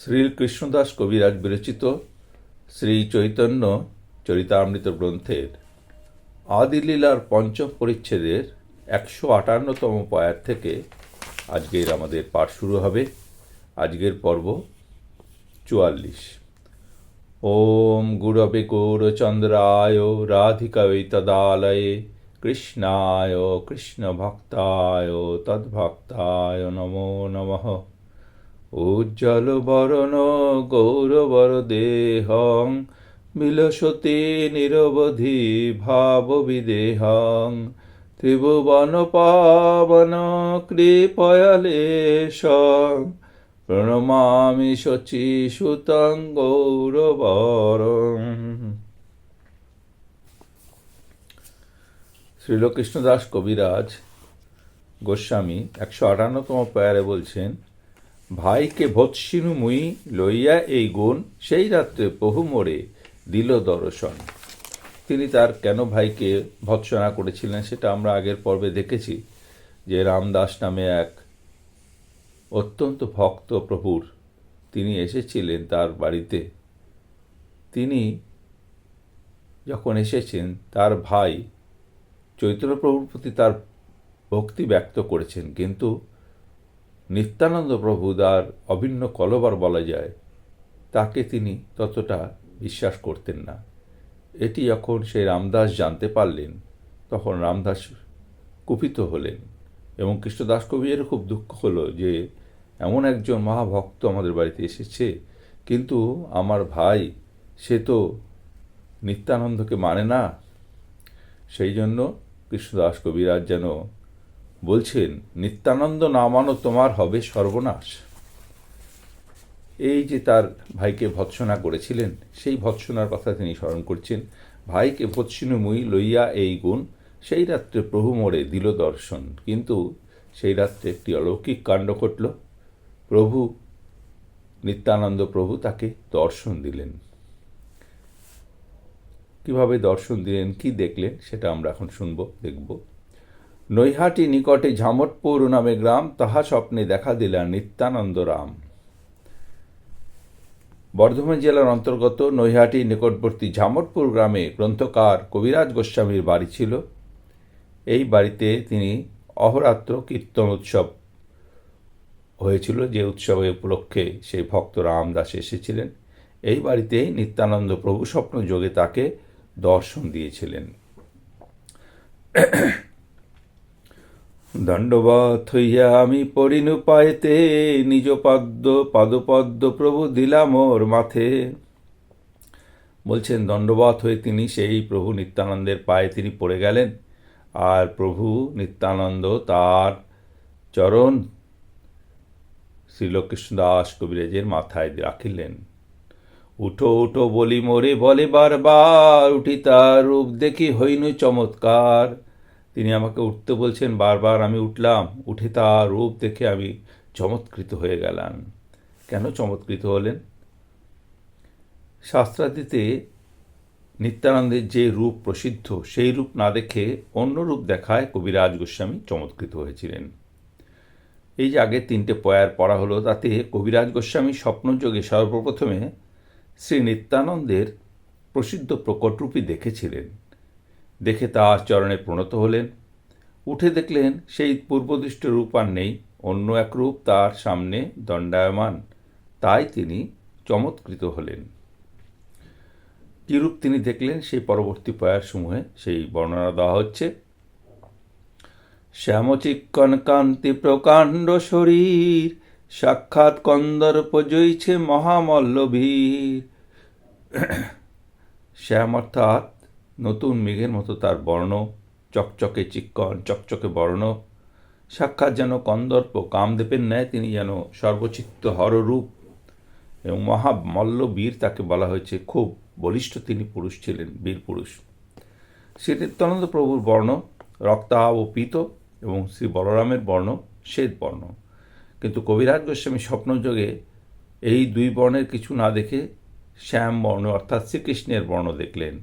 শ্রীকৃষ্ণদাস কবিরাজ বিরচিত শ্রী চৈতন্য চরিতামৃত গ্রন্থের আদিলীলার পঞ্চম পরিচ্ছেদের একশো আটান্নতম পয়ার থেকে আজকের আমাদের পাঠ শুরু হবে। আজকের পর্ব চুয়াল্লিশ। ওম গুরবে গৌরচন্দ্রায় রাধিকায় তদালয়ে, কৃষ্ণায় কৃষ্ণভক্তায় তদ্ভক্তায় নমো নমঃ। উজ্জ্বল বরণ গৌরবর দেহং বিলসতে নিরবধি ভাব বিদেহং ত্রিভুবন পাবন কৃপয়ালেশ, প্রণমামি শচী সুতং গৌরবরং। শ্রীলকৃষ্ণদাস কবিরাজ গোস্বামী একশো আটান্নতম প্যারে বলছেন ভাইকে ভৎসিনু মুই লইয়া এই গুণ সেই রাত্রে বহু মোড়ে দিল দর্শন। তিনি তার কেন ভাইকে ভৎসনা করেছিলেন সেটা আমরা আগের পর্বে দেখেছি যে রামদাস নামে এক অত্যন্ত ভক্ত প্রভুর তিনি এসেছিলেন তার বাড়িতে। তিনি যখন এসেছেন তার ভাই চৈতন্যপ্রভুর প্রতি তার ভক্তি ব্যক্ত করেছেন, কিন্তু নিত্যানন্দ প্রভু তার অভিন্ন কলবার বলা যায়, তাকে তিনি ততটা বিশ্বাস করতেন না। এটি যখন সেই রামদাস জানতে পারলেন, তখন রামদাস কুপিত হলেন এবং কৃষ্ণদাস কবির খুব দুঃখ হলো যে, এমন একজন মহাভক্ত আমাদের বাড়িতে এসেছে, কিন্তু আমার ভাই, সে তো নিত্যানন্দকে মানে না। সেই জন্য কৃষ্ণদাস কবিরাজ যেন বলছেন, নিত্যানন্দ না মানো তোমার হবে সর্বনাশ। এই যে তার ভাইকে ভৎসনা করেছিলেন, সেই ভৎসনার কথা তিনি স্মরণ করছেন। ভাইকে ভৎসিনু মুই লইয়া এই গুণ, সেই রাত্রে প্রভু মোড়ে দিল দর্শন। কিন্তু সেই রাত্রে একটি অলৌকিক কাণ্ড ঘটল। প্রভু, নিত্যানন্দ প্রভু তাকে দর্শন দিলেন। কীভাবে দর্শন দিলেন, কি দেখলেন, সেটা আমরা এখন শুনব, দেখব। নৈহাটি নিকটে ঝামটপুর নামে গ্রাম, তাহা স্বপ্নে দেখা দিলেন নিত্যানন্দ রাম। বর্ধমান জেলার অন্তর্গত নৈহাটি নিকটবর্তী ঝামটপুর গ্রামে গ্রন্থকার কবিরাজ গোস্বামীর বাড়ি ছিল। এই বাড়িতে তিনি অহরাত্র কীর্তন উৎসব হয়েছিল, যে উৎসবে উপলক্ষে সেই ভক্ত রামদাস এসেছিলেন। এই বাড়িতেই নিত্যানন্দ প্রভু স্বপ্ন যোগে তাকে দর্শন দিয়েছিলেন। দণ্ডবত হইয়া আমি পড়িনু পায়েতে, নিজ পদ্ম পাদপদ্ম প্রভু দিলাম ওর মাথে। বলছেন দণ্ডবত হয়ে তিনি সেই প্রভু নিত্যানন্দের পায়ে তিনি পড়ে গেলেন। আর প্রভু নিত্যানন্দ তার চরণ শ্রীলকৃষ্ণদাস কবিরাজের মাথায় রাখিলেন। উঠো উঠো বলি মোরে, বলে বারবার, উঠি তার রূপ দেখি হইনু চমৎকার। তিনি আমাকে উঠতে বলছেন, বারবার আমি উঠলাম, উঠে তার রূপ দেখে আমি চমৎকৃত হয়ে গেলাম। কেন চমৎকৃত হলেন? শাস্ত্রাদিতে নিত্যানন্দের যে রূপ প্রসিদ্ধ, সেই রূপ না দেখে অন্য রূপ দেখায় কবিরাজ গোস্বামী চমৎকৃত হয়েছিলেন। এই যে আগে তিনটে পয়ার পড়া হলো, তাতে কবিরাজ গোস্বামী স্বপ্নযোগে সর্বপ্রথমে শ্রী নিত্যানন্দের প্রসিদ্ধ প্রকটরূপী দেখেছিলেন। দেখে তার চরণে প্রণত হলেন। উঠে দেখলেন সেই পূর্বদৃষ্ট রূপ আর নেই, অন্য এক রূপ তার সামনে দণ্ডায়মান। তাই তিনি চমৎকৃত হলেন। কী রূপ তিনি দেখলেন সেই পরবর্তী পয়ার সমূহে? সেই বর্ণনা দেওয়া হচ্ছে শ্যামচিক্কন কান্তি প্রকাণ্ড শরীর, সাক্ষাৎ কন্দর্প জইছে মহামল্লভীর শ্যাম অর্থাৎ নতুন মেঘের মতো তার বর্ণ, চকচকে চিক্কন, চকচকে বর্ণ। সাক্ষাৎ যেন কন্দর্প, কামদেবের ন্যায় তিনি যেন সর্বচিত্ত হররূপ। এবং মহামল্ল বীর তাকে বলা হয়েছে, খুব বলিষ্ঠ তিনি পুরুষ ছিলেন, বীর পুরুষ। শ্রী নিত্যানন্দ প্রভুর বর্ণ, রক্তাভ ও পীত, এবং শ্রী বলরামের বর্ণ, শ্বেত বর্ণ। কিন্তু কবিরাজ গোস্বামী স্বপ্নযোগে এই দুই বর্ণের কিছু না দেখে শ্যাম বর্ণ অর্থাৎ শ্রীকৃষ্ণের বর্ণ দেখলেন।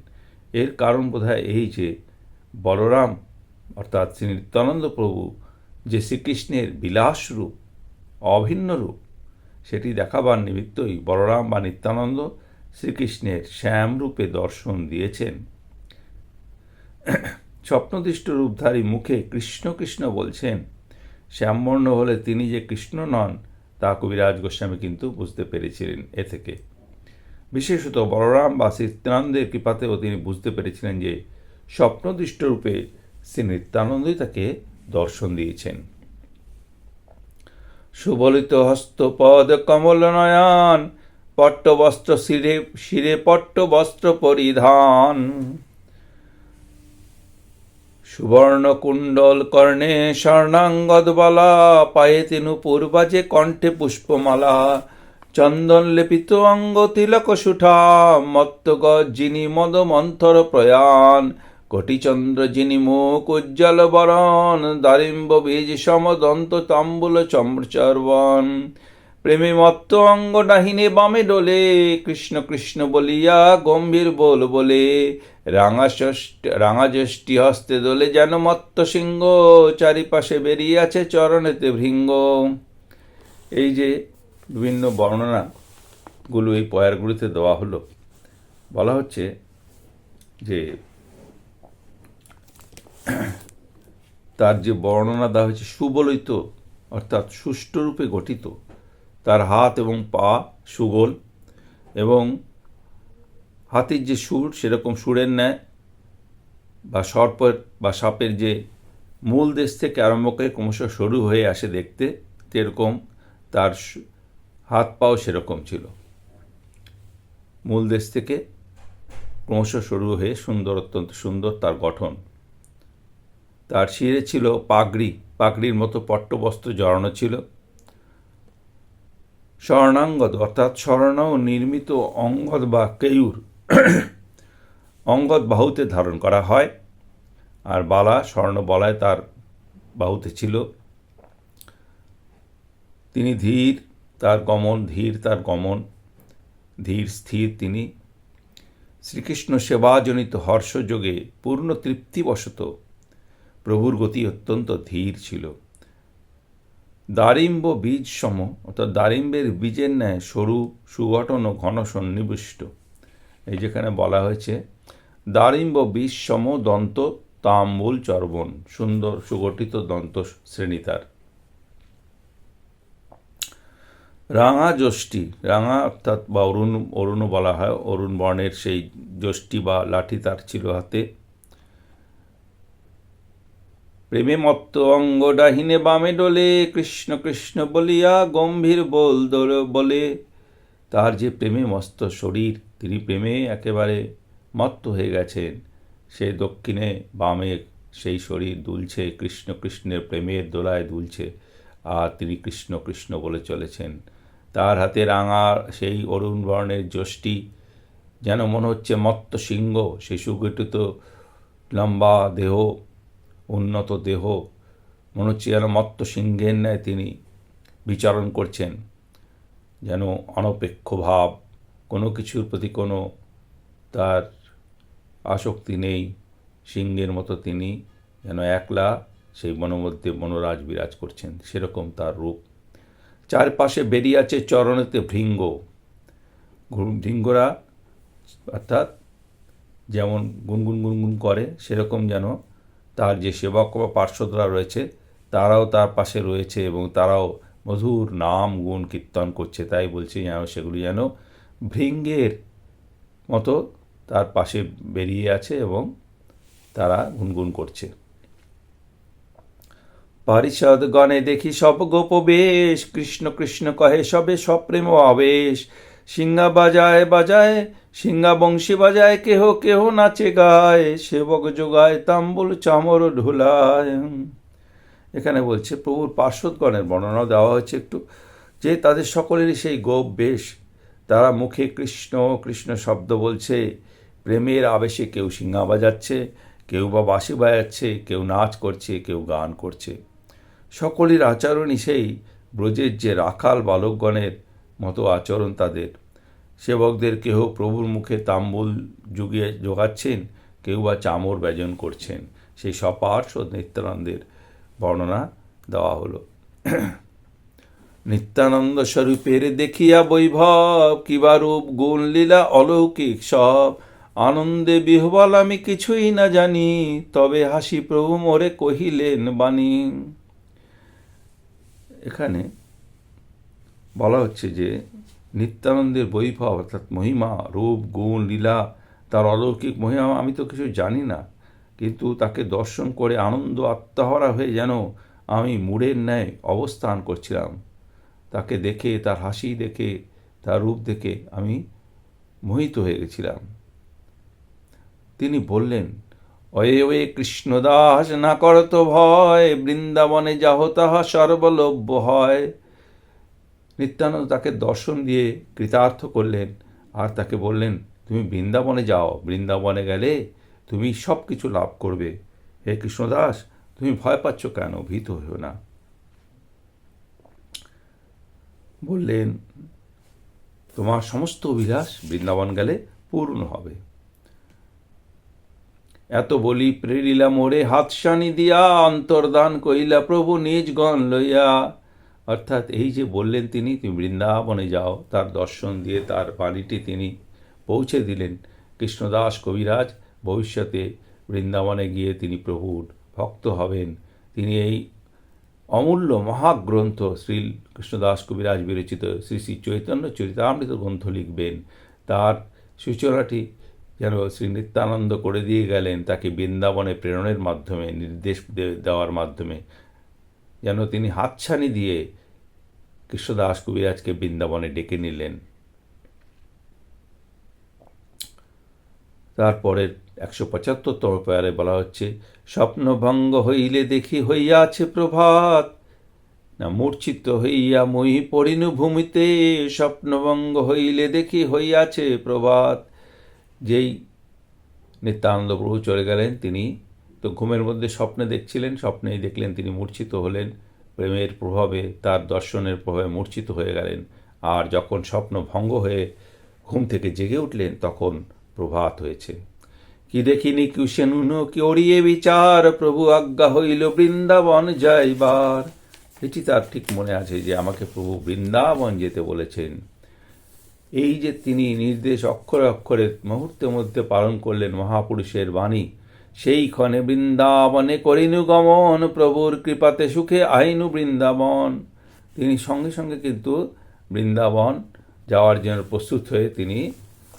এর কারণ বোধহয় এই যে বলরাম, অর্থাৎ শ্রী নিত্যানন্দ প্রভু যে শ্রীকৃষ্ণের বিলাস রূপ, অভিন্ন রূপ, সেটি দেখাবার নিমিত্তই বলরাম বা নিত্যানন্দ শ্রীকৃষ্ণের শ্যাম রূপে দর্শন দিয়েছেন। স্বপ্নদৃষ্ট রূপধারী মুখে কৃষ্ণ কৃষ্ণ বলছেন, শ্যামবর্ণ হলে তিনি যে কৃষ্ণ নন, তা কবিরাজ গোস্বামী কিন্তু বুঝতে পেরেছিলেন এ থেকে। বিশেষত বলরাম বা শ্রীত্যানন্দের কৃপাতেও তিনি বুঝতে পেরেছিলেন যে স্বপ্নদৃষ্ট রূপে শ্রী নিত্যানন্দই তাকে দর্শন দিয়েছেন। সুবলিত হস্তপদ কমল নয়ন, পট্টবস্ত্র শিরে শিরে পট্টবস্ত্র পরিধান। সুবর্ণ কুণ্ডল কর্ণে স্বর্ণাঙ্গদ বালা পায়ে তিনু পূর্বাজে কণ্ঠে পুষ্পমালা চন্দন লিপিত অঙ্গ তিলক সুঠা মত্ত যিনি মদ মন্থর প্রয়াণ। কোটিচন্দ্র যিনি মুখ উজ্জ্বল বরণ, দারিম্ব বীজ সমদন্ত তাম্বুল চম্রচর্বণ। প্রেমে মত্ত অঙ্গ ডাহিনে বামে ডোলে, কৃষ্ণ কৃষ্ণ বলিয়া গম্ভীর বল বলে। রাঙা রাঙা হস্তে দোলে যেন মত্ত সিংহ, চারিপাশে বেরিয়ে আছে চরণেতে ভৃঙ্গ। এই যে বিভিন্ন বর্ণনাগুলো এই পয়ারগুলিতে দেওয়া হলো। বলা হচ্ছে যে, তার যে বর্ণনা দেওয়া হয়েছে সুবলিত, অর্থাৎ সুষ্ঠুরূপে গঠিত, তার হাত এবং পা সুগোল এবং হাতির যে সুর, সেরকম সুরের ন্যায় বা সর্পের বা সাপের যে মূল দেশ থেকে আরম্ভ করে ক্রমশ সরু হয়ে আসে দেখতে, সেরকম তার হাত পাও সেরকম ছিল। মূল দেশ থেকে ক্রমশ শুরু হয়ে সুন্দর, অত্যন্ত সুন্দর তার গঠন। তার শিরে ছিল পাগড়ি, পাগড়ির মতো পট্টবস্ত্র জড়ানো ছিল। স্বর্ণাঙ্গদ, অর্থাৎ স্বর্ণ নির্মিত অঙ্গদ বা কেয়ুর অঙ্গদ বাহুতে ধারণ করা হয়। আর বালা স্বর্ণ বলায় তার বাহুতে ছিল। তিনি ধীর তার গমন, ধীর তার গমন, ধীর স্থির তিনি। শ্রীকৃষ্ণ সেবাজনিত হর্ষযোগে পূর্ণ তৃপ্তিবশত প্রভুর গতি অত্যন্ত ধীর ছিল। দারিম্ব বীজ সম, অর্থাৎ দারিম্বের বীজের ন্যায় সরু, সুগঠন ও ঘন সন্নিবিষ্ট। এই যেখানে বলা হয়েছে, দারিম্ব বীজ সম দন্ত তাম্বুল চর্বণ, সুন্দর সুগঠিত দন্ত শ্রেণি তার। রাঙা যষ্টি, রাঙা অর্থাৎ বা অরুণ অরুণও বলা হয়, অরুণ বর্ণের সেই যষ্টি বা লাঠি তার ছিল হাতে। প্রেমে মত্ত অঙ্গ ডাহিনে বামে ডোলে, কৃষ্ণ কৃষ্ণ বলিয়া গম্ভীর বল বলে। তার যে প্রেমে মস্ত শরীর, তিনি প্রেমে একেবারে মত্ত হয়ে গেছেন। সে দক্ষিণে বামে সেই শরীর দুলছে, কৃষ্ণ কৃষ্ণের প্রেমের দোলায় দুলছে, আর তিনি কৃষ্ণ কৃষ্ণ বলে চলেছেন। তার হাতে রাঙা সেই অরুণ বর্ণের যষ্টি। যেন মনে হচ্ছে মত্ত সিংহ সেই সুগঠিত লম্বা দেহ, উন্নত দেহ। মনে হচ্ছে যেন মত্ত সিংহের ন্যায় তিনি বিচারণ করছেন। যেন অনপেক্ষ ভাব, কোনো কিছুর প্রতি কোনো তার আসক্তি নেই। সিংহের মতো তিনি যেন একলা সেই মনোমধ্যে মনোরাজ বিরাজ করছেন। সেরকম তার রূপ। চারপাশে বেরিয়ে আছে চরণেতে ভৃঙ্গ। ভৃঙ্গরা, অর্থাৎ যেমন গুনগুন গুনগুন করে, সেরকম যেন তার যে সেবক বা পার্শ্বদরা রয়েছে, তারাও তার পাশে রয়েছে এবং তারাও মধুর নাম, গুণ, কীর্তন করছে। তাই বলছে যেন সেগুলি যেন ভৃঙ্গের মতো তার পাশে বেরিয়ে আছে এবং তারা গুনগুন করছে। পারিষদ গণে দেখি সব গোপ বেশ, কৃষ্ণ কৃষ্ণ কহে, সবে সপ্রেম আবেশ সিংহা বাজায় বাজায়, সিংহা বংশী বাজায়, কেহ কেহ নাচে গায়, সেবক যোগায়, তাম্বুল চামর ঢোলায়। এখানে বলছে, প্রভুর পার্শ্বদগণের বর্ণনা দেওয়া হয়েছে একটু, যে তাদের সকলেরই সেই গোপ বেশ। তারা মুখে কৃষ্ণ কৃষ্ণ শব্দ বলছে, প্রেমের আবেশে কেউ সিংহা বাজাচ্ছে, কেউ বা বাঁশি বাজাচ্ছে, কেউ নাচ করছে, কেউ গান করছে। সকলের আচরণই সেই ব্রজের যে রাখাল বালকগণের মতো আচরণ তাদের। সেবকদের কেহ প্রভুর মুখে তাম্বুল যুগিয়ে যোগাচ্ছেন কেউ বা চামর ব্যজন করছেন। সেই সপার্শ্ব নিত্যানন্দের বর্ণনা দেওয়া হলো। নিত্যানন্দ স্বরূপের দেখিয়া বৈভব কিবা রূপ গুণ, লীলা, অলৌকিক সব, আনন্দে বিহবল আমি কিছুই না জানি, তবে হাসি প্রভু মোরে কহিলেন বাণী। এখানে বলা হচ্ছে যে নিত্যানন্দের বৈভব অর্থাৎ মহিমা, রূপ, গুণ, লীলা, তার অলৌকিক মহিমা আমি তো কিছু জানি না। কিন্তু তাকে দর্শন করে আনন্দ আত্মহারা হয়ে যেন আমি মুড়ের ন্যায় অবস্থান করছিলাম। তাকে দেখে, তার হাসি দেখে, তার রূপ দেখে আমি মোহিত হয়ে গেছিলাম। তিনি বললেন অয়ে ওয়ে কৃষ্ণদাস না করত ভয়, বৃন্দাবনে যাহ তাহা সর্বলভ্য হয়। নিত্যানন্দ তাকে দর্শন দিয়ে কৃতার্থ করলেন আর তাকে বললেন, তুমি বৃন্দাবনে যাও, বৃন্দাবনে গেলে তুমি সব কিছু লাভ করবে। হে কৃষ্ণদাস তুমি ভয় পাচ্ছ কেন? ভীত হইও না। বললেন, তোমার সমস্ত অভিলাষ বৃন্দাবন গেলে পূর্ণ হবে। এত বলি প্রেরিলা মোরে হাতসানি দিয়া অন্তর্দান কইলা প্রভু নিজ গণ লইয়া। অর্থাৎ এই যে বললেন তিনি, তুমি বৃন্দাবনে যাও, তার দর্শন দিয়ে তার বাণীটি তিনি পৌঁছে দিলেন। কৃষ্ণদাস কবিরাজ ভবিষ্যতে বৃন্দাবনে গিয়ে তিনি প্রভুর ভক্ত হবেন। তিনি এই অমূল্য মহাগ্রন্থ শ্রী কৃষ্ণদাস কবিরাজ বিরচিত শ্রী শ্রী চৈতন্য চরিতামৃত গ্রন্থ লিখবেন। তার সূচনাটি যেন শ্রী নিত্যানন্দ করে দিয়ে গেলেন তাকে বৃন্দাবনে প্রেরণের মাধ্যমে, নির্দেশ দেওয়ার মাধ্যমে। যেন তিনি হাতছানি দিয়ে কৃষ্ণদাস কবিরাজকে বৃন্দাবনে ডেকে নিলেন। তারপরের একশো পঁচাত্তরতম পেয়ারে বলা হচ্ছে, স্বপ্নভঙ্গ হইলে দেখি হইয়াছে প্রভাত, না মূর্ছিত হইয়া মই পড়িনু ভূমিতে, স্বপ্নভঙ্গ হইলে দেখি হইয়াছে প্রভাত। যেই নিত্যানন্দ প্রভু চলে গেলেন, তিনি তো ঘুমের মধ্যে স্বপ্নে দেখছিলেন, স্বপ্নেই দেখলেন তিনি মূর্ছিত হলেন, প্রেমের প্রভাবে তার দর্শনের প্রভাবে মূর্ছিত হয়ে গেলেন। আর যখন স্বপ্ন ভঙ্গ হয়ে ঘুম থেকে জেগে উঠলেন, তখন প্রভাত হয়েছে। কি দেখিনি কুশেনুন, কি ওড়িয়ে বিচার, প্রভু আজ্ঞা হইল বৃন্দাবন যাইবার। এটি তার ঠিক মনে আছে যে, আমাকে প্রভু বৃন্দাবন যেতে বলেছেন। এই যে তিনি নির্দেশ অক্ষরে অক্ষরে মুহূর্তের মধ্যে পালন করলেন মহাপুরুষের বাণী, সেই ক্ষণে বৃন্দাবনে করিনু গমন, প্রভুর কৃপাতে সুখে আইনু বৃন্দাবন। তিনি সঙ্গে সঙ্গে কিন্তু বৃন্দাবন যাওয়ার জন্য প্রস্তুত হয়ে তিনি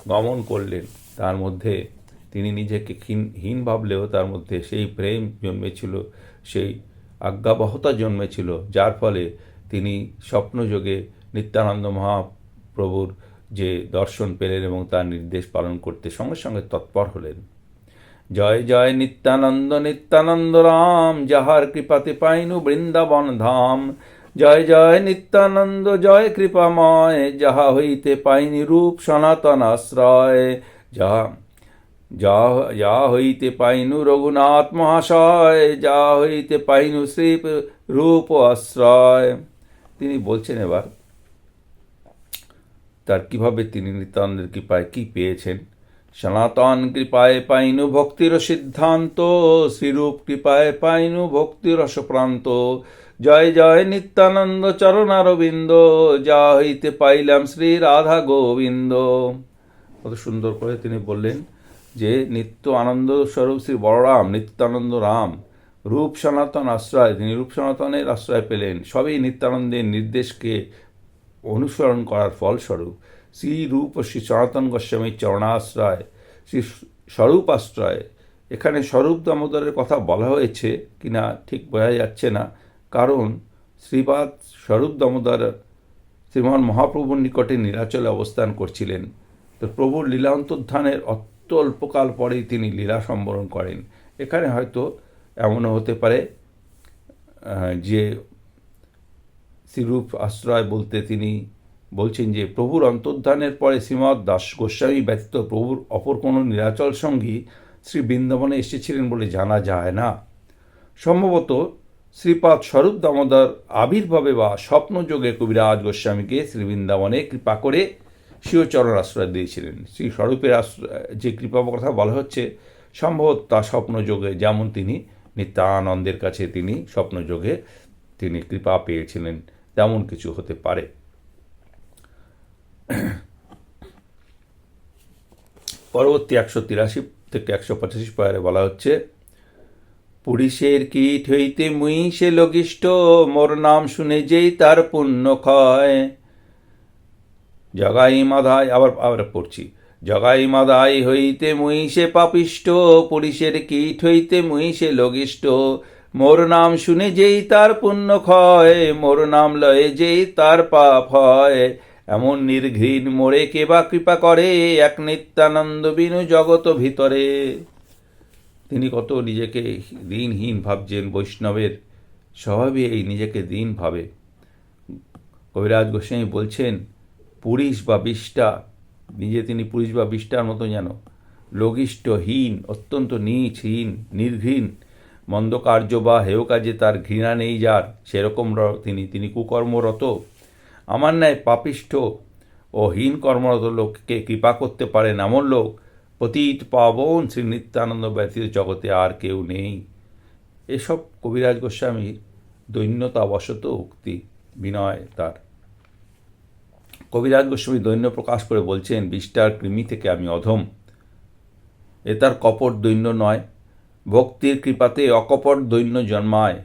গমন করলেন। তার মধ্যে তিনি নিজেকে হীন- হীন ভাবলেও তার মধ্যে সেই প্রেম জন্মেছিল, সেই আজ্ঞাবহতা জন্মেছিল, যার ফলে তিনি স্বপ্নযোগে নিত্যানন্দ মহাপ্রভুর যে দর্শন পেলেন এবং তার নির্দেশ পালন করতে সঙ্গে সঙ্গে তৎপর হলেন। জয় জয় নিত্যানন্দ নিত্যানন্দ রাম, যাহার কৃপাতে পাইনু বৃন্দাবন ধাম। জয় জয় নিত্যানন্দ, জয় কৃপাময়, যাহা হইতে পাইনি রূপ সনাতন আশ্রয়। যা যা হইতে পাইনু রঘুনাথ মহাশয় যা হইতে পাইনু শ্রী রূপ আশ্রয়। তিনি বলছেন এবার তার কীভাবে তিনি নিত্যানন্দের কৃপায় কি পেয়েছেন? সনাতন কৃপায় পাইনু ভক্তির সিদ্ধান্ত, শ্রীরূপ কৃপায় পাইনু ভক্তির রসপ্রান্ত। জয় জয় নিত্যানন্দ চরণারবিন্দ যা হইতে পাইলাম শ্রী রাধা গোবিন্দ। কত সুন্দর করে তিনি বললেন যে, নিত্য আনন্দ স্বরূপ শ্রী বলরাম, নিত্যানন্দ রাম, রূপ সনাতন আশ্রয়, তিনি রূপ সনাতনের আশ্রয় পেলেন। সবই নিত্যানন্দের নির্দেশকে অনুসরণ করার ফলস্বরূপ শ্রী রূপ শ্রী সনাতন গোস্বামীর চরণাশ্রয়, শ্রী স্বরূপ আশ্রয় এখানে স্বরূপ দামোদরের কথা বলা হয়েছে কিনা ঠিক বোঝা যাচ্ছে না, কারণ শ্রীপাদ স্বরূপ দামোদর শ্রীমান মহাপ্রভুর নিকটে নীলাচলে অবস্থান করছিলেন। তো প্রভুর লীলা অত্য অল্পকাল পরেই তিনি লীলা সম্বরণ করেন। এখানে হয়তো এমনও হতে পারে যে শ্রীরূপ আশ্রয় বলতে তিনি বলছেন যে, প্রভুর অন্তর্ধানের পরে শ্রীমৎ দাস গোস্বামী ব্যতীত প্রভুর অপর কোনো নিরাচল সঙ্গী শ্রী বৃন্দাবনে এসেছিলেন বলে জানা যায় না। সম্ভবত শ্রীপাদ স্বরূপ দামোদর আবির্ভাবে বা স্বপ্নযোগে কবিরাজ গোস্বামীকে শ্রী বৃন্দাবনে কৃপা করে শিবচরণ আশ্রয় দিয়েছিলেন। শ্রী স্বরূপের আশ্রয়, যে কৃপা কথা বলা হচ্ছে, সম্ভবত তা স্বপ্নযোগে, যেমন তিনি নিত্যানন্দের কাছে তিনি স্বপ্নযোগে তিনি কৃপা পেয়েছিলেন। তেমন কিছু হতে পারে। পরবর্তী একশো তিরাশি থেকে একশো পঁচাশি পয়ারে বলা হচ্ছে পুলিশের কীট হইতে মুই সে লঘিষ্ঠ, মোর নাম শুনে যেই তার পুণ্য ক্ষয়। জগাই মাধায় আবার আবার পড়ছি। জগাই মাদাই হইতে মুই সে পাপিষ্ট পুলিশের কীট হইতে মুই সে লঘিষ্ঠ মোর নাম শুনে যেই তার পুণ্য ক্ষয়, মোর নাম লয়ে যেই তার পাপ হয়। এমন নির্ঘৃণ মোরে কে বা কৃপা করে এক নিত্যানন্দ বিনু জগত ভিতরে। তিনি কত নিজেকে দিনহীন ভাবছেন বৈষ্ণবের। স্বভাবে এই নিজেকে দিন ভাবে। কবিরাজ গোস্বামী বলছেন, পুরুষ বা বিষ্টা নিজে তিনি পুরুষ বা বিষ্টার মতো যেন। লঘিষ্ঠহীন অত্যন্ত নীচহীন, নির্ঘৃণ। মন্দ কার্য বা হেয় কাজে তার ঘৃণা নেই যার, সেরকম তিনি তিনি কুকর্মরত। আমার ন্যায় পাপিষ্ঠ ও হীন কর্মরত লোককে কৃপা করতে পারেন এমন লোক, পতীত পাবন শ্রী নিত্যানন্দ ব্যতীত জগতে আর কেউ নেই। এসব কবিরাজ গোস্বামীর দৈন্যতাবশত উক্তি, বিনয় তার। কবিরাজ গোস্বামী দৈন্য প্রকাশ করে বলছেন বিষ্টার কৃমি থেকে আমি অধম। এ তার কপট দৈন্য নয়। ভক্তির কৃপাতে অকপট দৈন্য জন্মায়।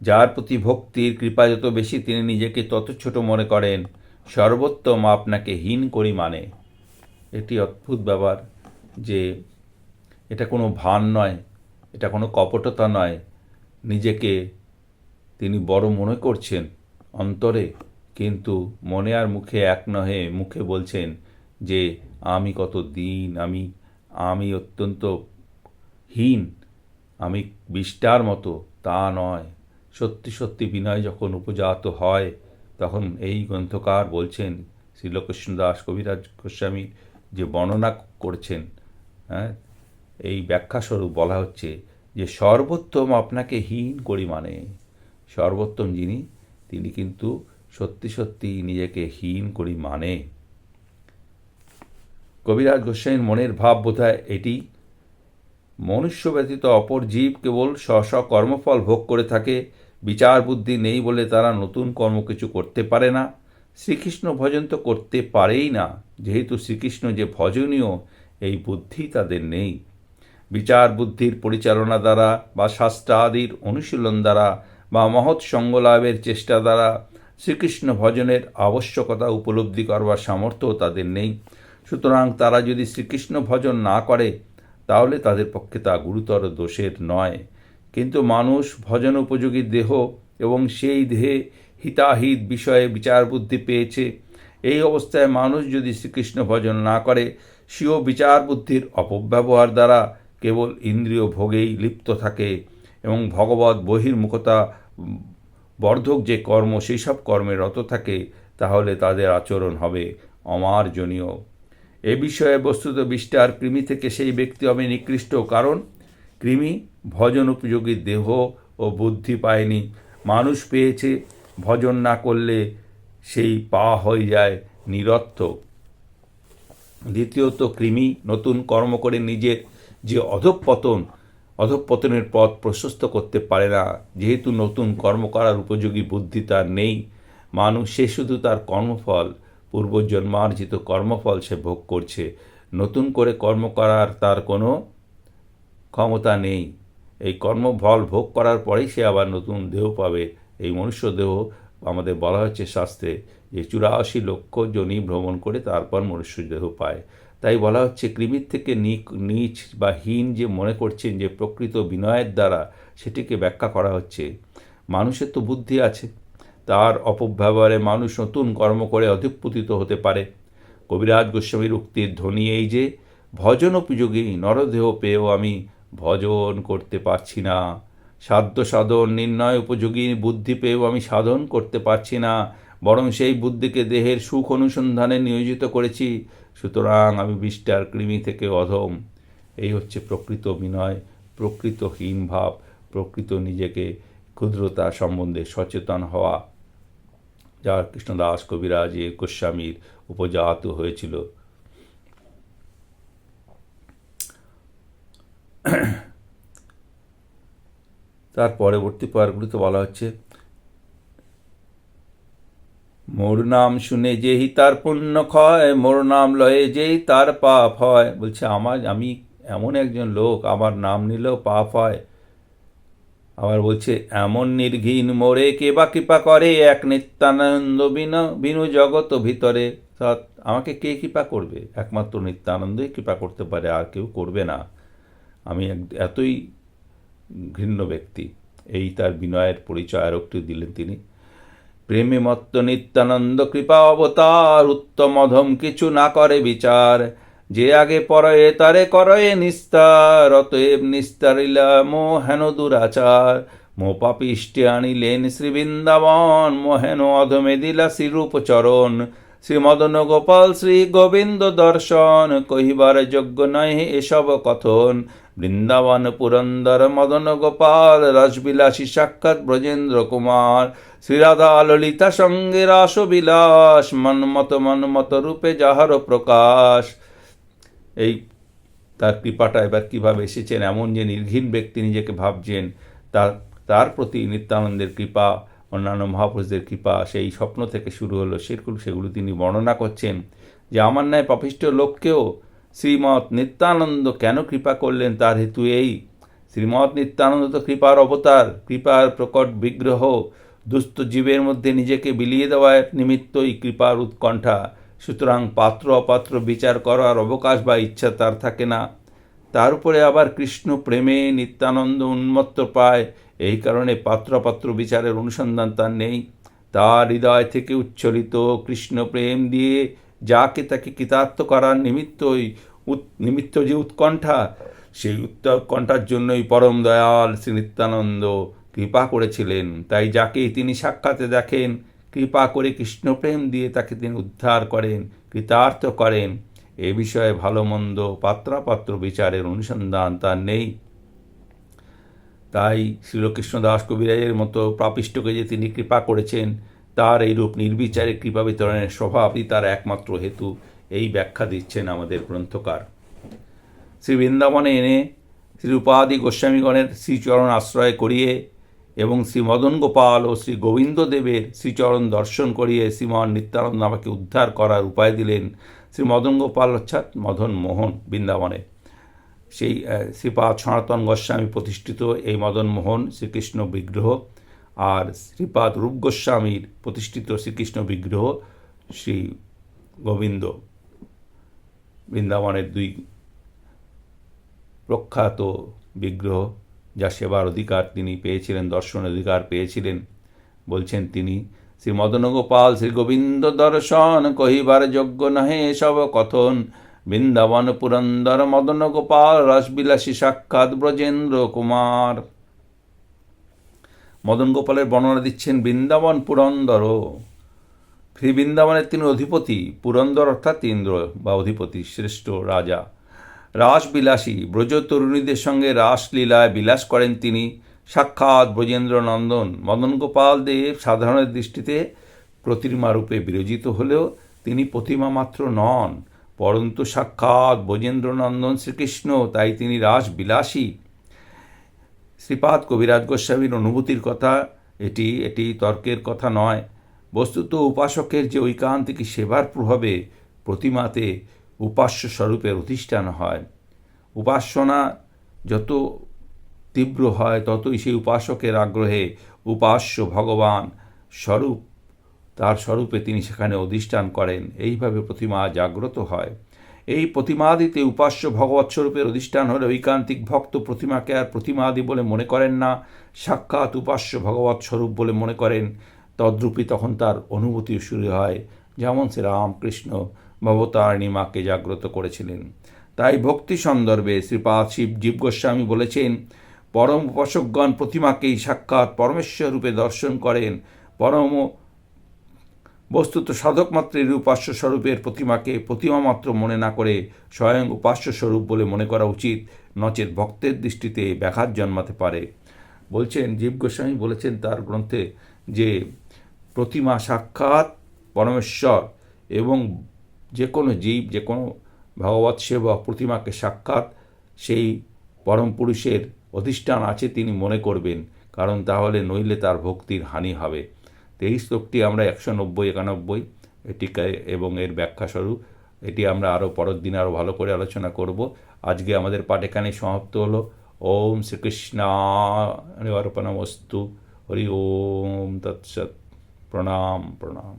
যার প্রতি ভক্তির কৃপা যত বেশি, তিনি নিজেকে তত ছোট মনে করেন। সর্বোত্তম আপনাকে হীন করি মানে এটি অদ্ভুত ব্যাপার যে এটা কোনো ভান নয়, এটা কোনো কপটতা নয়। নিজেকে তিনি বড় মনে করছেন অন্তরে, কিন্তু মনে আর মুখে এক নহে, মুখে বলছেন যে, আমি কত দিন, আমি আমি অত্যন্ত হীন। আমি বিষ্টার মতো, তা নয়। সত্যি সত্যি বিনয় যখন উপজাত হয়, তখন এই গ্রন্থকার বলছেন শ্রীলকৃষ্ণ দাস, কবিরাজ গোস্বামী যে বর্ণনা করছেন হ্যাঁ এই ব্যাখ্যাস্বরূপ বলা হচ্ছে যে সর্বোত্তম আপনাকে হীন করি মানে। সর্বোত্তম যিনি, তিনি কিন্তু সত্যি সত্যি নিজেকে হীন করি মানে। কবিরাজ গোস্বামীর মনের ভাব বোধহয় এটি মনুষ্য ব্যতীত অপর জীব কেবল স্ব কর্মফল ভোগ করে থাকে বিচার বুদ্ধি নেই বলে তারা নতুন কর্ম কিছু করতে পারে না, শ্রীকৃষ্ণ ভজন তো করতে পারেই না, যেহেতু শ্রীকৃষ্ণ যে ভজনীয়, এই বুদ্ধি তাদের নেই। বিচার বুদ্ধির পরিচালনা দ্বারা বা শাস্ত্রাদির অনুশীলন দ্বারা বা মহৎ সঙ্গলাভের চেষ্টা দ্বারা শ্রীকৃষ্ণ ভজনের আবশ্যকতা উপলব্ধি করবার সামর্থ্য তাদের নেই। সুতরাং তারা যদি শ্রীকৃষ্ণ ভজন না করে তাহলে তাদের পক্ষে তা গুরুতর দোষের নয়। কিন্তু মানুষ ভজন উপযোগী দেহ এবং সেই দেহে হিতাহিত বিষয়ে বিচার বুদ্ধি পেয়েছে। এই অবস্থায় মানুষ যদি শ্রীকৃষ্ণ ভজন না করে, স্বীয় বিচার বুদ্ধির অপব্যবহার দ্বারা কেবল ইন্দ্রিয় ভোগেই লিপ্ত থাকে এবং ভগবত বহির্মুখতা, বর্ধক যে কর্ম, সেই সব কর্মে রত থাকে, তাহলে তাদের আচরণ হবে অমার্জনীয়। এ বিষয়ে বস্তুত বিষ্টার কৃমি থেকে সেই ব্যক্তি হবে নিকৃষ্ট, কারণ কৃমি ভজন উপযোগী দেহ ও বুদ্ধি পায়নি। মানুষ পেয়েছে, ভজন না করলে সেই পা হয়ে যায় নিরর্থক দ্বিতীয়ত, কৃমি নতুন কর্ম করে নিজের যে অধঃপতন, অধঃপতনের পথ প্রশস্ত করতে পারে না। যেহেতু নতুন কর্ম করার উপযোগী বুদ্ধি তার নেই, মানুষ সে শুধু তার কর্মফল পূর্বজন্মার্জিত কর্মফল সে ভোগ করছে। নতুন করে কর্ম করার তার কোনো ক্ষমতা নেই। এই কর্মফল ভোগ করার পরেই সে আবার নতুন দেহ পাবে। এই মনুষ্য দেহ আমাদের বলা হচ্ছে শাস্ত্রে যে চুরাশি লক্ষ জনি ভ্রমণ করে তারপর মনুষ্য দেহ পায়। তাই বলা হচ্ছে কৃমির থেকে নিচ বা হীন যে মনে করছেন যে প্রকৃত বিনয়ের দ্বারা সেটিকে ব্যাখ্যা করা হচ্ছে। মানুষের তো বুদ্ধি আছে। তার অপব্যবহারে মানুষ নতুন কর্ম করে অধিপতিত হতে পারে। কবিরাজ গোস্বামীর উক্তির ধ্বনি এই যে, ভজন উপযোগী, নরদেহ পেয়েও আমি ভজন করতে পারছি না। সাধ্য সাধন, নির্ণয় উপযোগী, বুদ্ধি পেয়েও আমি সাধন করতে পারছি না। বরং সেই বুদ্ধিকে দেহের সুখ অনুসন্ধানে নিয়োজিত করেছি। সুতরাং আমি বিষ্টার কৃমি থেকে অধম। এই হচ্ছে প্রকৃত বিনয় প্রকৃত হীন ভাব প্রকৃত নিজেকে ক্ষুদ্রতা সম্বন্ধে সচেতন হওয়া। যা কৃষ্ণদাস কবিরাজ গোস্বামীর উপজাত হয়েছিল। তার পরবর্তী পয়ারগুলিতে বলা হচ্ছে, মোর নাম শুনে যেই তার পুণ্য ক্ষয়, মোর নাম লয়ে যেই তার পাপ হয়। বলছে, আমার, আমি এমন একজন লোক, আমার নাম নিলেও পাপ হয় আবার বলছে, এমন নির্ঘিন মোরে কে বা কৃপা করে? এক নিত্যানন্দ বিন জগত ভিতরে। আমাকে কে কৃপা করবে? একমাত্র নিত্যানন্দই কৃপা করতে পারে, আর কেউ করবে না। আমি এতই ঘৃণ্য ব্যক্তি। এই তার বিনয়ের পরিচয় আর একটু দিলেন তিনি। প্রেমে মত্ত নিত্যানন্দ কৃপা অবতার, উত্তম অধম কিছু না করে বিচার। যে আগে পরয়ে তারে করয়ে নিস্তার, অতএব নিস্তারিলা মো হেন দুরাচার। মো পাপিষ্টে আনিলেন শ্রী বৃন্দাবন মোহেন অধমে দিলা শ্রীরূপ চরণ শ্রী মদন গোপাল শ্রী গোবিন্দ দর্শন, কহিবার যোগ্য নয় এসব কথন। বৃন্দাবন পুরন্দর মদন গোপাল, রসবিলাসী সাক্ষাৎ ব্রজেন্দ্র কুমার। শ্রীরাধা ললিতা সঙ্গে রাসবিলাস, মন্মত মন্মত রূপে যাহার প্রকাশ। এই তার কৃপাটা এবার কীভাবে এসেছেন, এমন যে নির্ঘীন ব্যক্তি নিজেকে ভাবছেন, তার তার প্রতি নিত্যানন্দের কৃপা, অন্যান্য মহাপুরুষদের কৃপা, সেই স্বপ্ন থেকে শুরু হলো সেগুলো সেগুলো তিনি বর্ণনা করছেন। যে আমার ন্যায় পাপিষ্ঠ লোককেও শ্রীমৎ নিত্যানন্দ কেন কৃপা করলেন তার হেতু এই? শ্রীমৎ নিত্যানন্দ তো কৃপার অবতার, কৃপার প্রকট বিগ্রহ, দুস্থ জীবের মধ্যে নিজেকে বিলিয়ে দেওয়ার নিমিত্তই কৃপার উৎকণ্ঠা। সুতরাং পাত্র অপাত্র বিচার করার অবকাশ বা ইচ্ছা তার থাকে না। তার উপরে আবার কৃষ্ণ প্রেমে নিত্যানন্দ উন্মত্ত পায়। এই কারণে পাত্রপাত্র বিচারের অনুসন্ধান তার নেই। তার হৃদয় থেকে উচ্ছলিত কৃষ্ণ প্রেম দিয়ে যাকে তাকে কৃতার্থ করার নিমিত্তই নিমিত্ত যে উৎকণ্ঠা, সেই উৎকণ্ঠার জন্যই পরম দয়াল শ্রী নিত্যানন্দ কৃপা করেছিলেন। তাই যাকেই তিনি সাক্ষাতে দেখেন কৃপা করে কৃষ্ণপ্রেম দিয়ে তাকে তিনি উদ্ধার করেন, কৃতার্থ করেন। এ বিষয়ে ভালো মন্দ পাত্রাপাত্র বিচারের অনুসন্ধান তার নেই। তাই শ্রীলকৃষ্ণ দাস কবিরাজের মতো প্রাপিষ্টকে যে তিনি কৃপা করেছেন, তার এইরূপ নির্বিচারে কৃপা বিতরণের স্বভাবই তার একমাত্র হেতু। এই ব্যাখ্যা দিচ্ছেন আমাদের গ্রন্থকার। শ্রী বৃন্দাবনে এনে শ্রী উপাদি গোস্বামীগণের শ্রীচরণ আশ্রয় করিয়ে এবং শ্রী মদন গোপাল ও শ্রী গোবিন্দদেবের শ্রীচরণ দর্শন করিয়ে শ্রীমান নিত্যানন্দ আমাকে উদ্ধার করার উপায় দিলেন শ্রী মদন গোপাল অর্থাৎ মদন মোহন বৃন্দাবনে। সেই শ্রীপাদ সনাতন গোস্বামী প্রতিষ্ঠিত এই মদন মোহন শ্রীকৃষ্ণ বিগ্রহ আর শ্রীপাদ রূপ গোস্বামীর প্রতিষ্ঠিত শ্রীকৃষ্ণ বিগ্রহ শ্রী গোবিন্দ বৃন্দাবনের দুই প্রখ্যাত বিগ্রহ। যা সেবার অধিকার তিনি পেয়েছিলেন দর্শন অধিকার পেয়েছিলেন। বলছেন তিনি, শ্রী মদন গোপাল শ্রী গোবিন্দ দর্শন কহিবার যোগ্য নহে সব কথন। বৃন্দাবন পুরন্দর মদন গোপাল রসবিলাসী সাক্ষাৎ ব্রজেন্দ্র কুমার। মদন গোপালের বর্ণনা দিচ্ছেন, বৃন্দাবন পুরন্দর। শ্রী বৃন্দাবনের তিনি অধিপতি, পুরন্দর অর্থাৎ ইন্দ্র বা অধিপতি, শ্রেষ্ঠ রাজা। রাসবিলাসী ব্রজ তরুণীদের সঙ্গে রাসলীলায় বিলাস করেন তিনি। সাক্ষাৎ ব্রজেন্দ্র নন্দন মদন গোপাল দেব সাধারণের দৃষ্টিতে প্রতিমা রূপে বিরজিত হলেও তিনি প্রতিমা মাত্র নন, পরন্তু সাক্ষাৎ ব্রজেন্দ্র নন্দন শ্রীকৃষ্ণ, তাই তিনি রাসবিলাসী। শ্রীপাদ কবিরাজ গোস্বামীর অনুভূতির কথা, এটি এটি তর্কের কথা নয়। বস্তুত উপাসকের যে ঐকান্তিক সেবার প্রভাবে প্রতিমাতে উপাস্য স্বরূপের অধিষ্ঠান হয়। উপাসনা যত তীব্র হয়, ততই সেই উপাসকের আগ্রহে উপাস্য ভগবান স্বরূপ, তার স্বরূপে তিনি সেখানে অধিষ্ঠান করেন। এইভাবে প্রতিমা জাগ্রত হয়। এই প্রতিমাদিতে উপাস্য ভগবৎ স্বরূপের অধিষ্ঠান হলে ঐকান্তিক ভক্ত প্রতিমাকে আর প্রতিমাদি বলে মনে করেন না। সাক্ষাৎ উপাস্য ভগবৎ স্বরূপ বলে মনে করেন। তদ্রূপী তখন তার অনুভূতি শুরু হয়। যেমন শ্রী রামকৃষ্ণ ভবতারিণী মাকে জাগ্রত করেছিলেন। তাই ভক্তি সন্দর্ভে শ্রীপাদ শিব জীব গোস্বামী বলেছেন, পরম উপাসকগণ প্রতিমাকেই সাক্ষাৎ পরমেশ্বর রূপে দর্শন করেন। পরম বস্তুত সাধক মাত্রের উপাস্য স্বরূপের প্রতিমাকে প্রতিমা মাত্র মনে না করে স্বয়ং উপাস্য স্বরূপ বলে মনে করা উচিত। নচেত ভক্তের দৃষ্টিতে ব্যাঘাত জন্মাতে পারে। বলছেন, জীব গোস্বামী বলেছেন তার গ্রন্থে যে প্রতিমা সাক্ষাৎ পরমেশ্বর এবং যে কোনো জীব যে কোনো ভগবৎ সেবক প্রতিমাকে সাক্ষাৎ সেই পরম পুরুষের অধিষ্ঠান আছে তিনি মনে করবেন। কারণ তাহলে নইলে তার ভক্তির হানি হবে। এই শ্লোকটি আমরা একশো নব্বই, একানব্বই এটিকে এবং এর ব্যাখ্যা স্বরূপ। এটি আমরা আরও পরের দিন আরও ভালো করে আলোচনা করব। আজকে আমাদের পাঠ এখানে সমাপ্ত হলো। ওম শ্রীকৃষ্ণ অর্পণমস্তু হরি ওম তৎসৎ। প্রণাম প্রণাম।